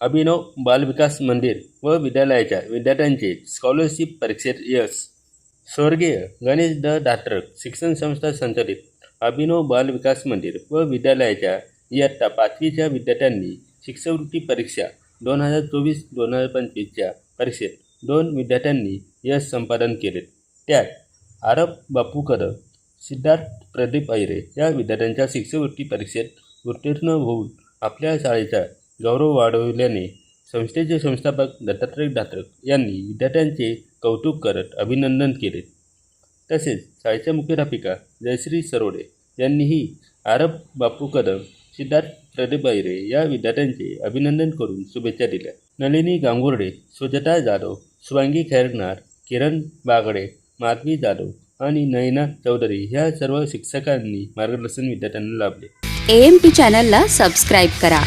अभिनव बालविकास मंदिर व विद्यालयाच्या विद्यार्थ्यांचे स्कॉलरशिप परीक्षेत यश. स्वर्गीय गणेश द धात्रक शिक्षण संस्था संचालित अभिनव बालविकास मंदिर व विद्यालयाच्या इयत्ता पाचवीच्या विद्यार्थ्यांनी शिष्यवृत्ती परीक्षा दोन हजार चोवीस दोन हजार पंचवीसच्या परीक्षेत दोन विद्यार्थ्यांनी यश संपादन केले. त्यात आरब बापू सिद्धार्थ प्रदीप ऐरे या विद्यार्थ्यांच्या शिष्यवृत्ती परीक्षेत उत्तीर्ण होऊन आपल्या शाळेच्या गौरव वाढविल्याने संस्थेचे संस्थापक दत्तात्रय डात्रक यांनी विद्यार्थ्यांचे कौतुक करत अभिनंदन केले. तसेच शाळेच्या मुख्याध्यापिका जयश्री सरोडे यांनीही आरब बापू कदम सिद्धार्थ प्रदीप ऐरे या विद्यार्थ्यांचे अभिनंदन करून शुभेच्छा दिल्या. नलिनी गांगुर्डे सुजता जाधव शुभांगी खैरनार किरण बागडे माधवी जाधव आणि नयना चौधरी ह्या सर्व शिक्षकांनी मार्गदर्शन विद्यार्थ्यांना लाभले. एम पी चॅनलला सबस्क्राईब करा.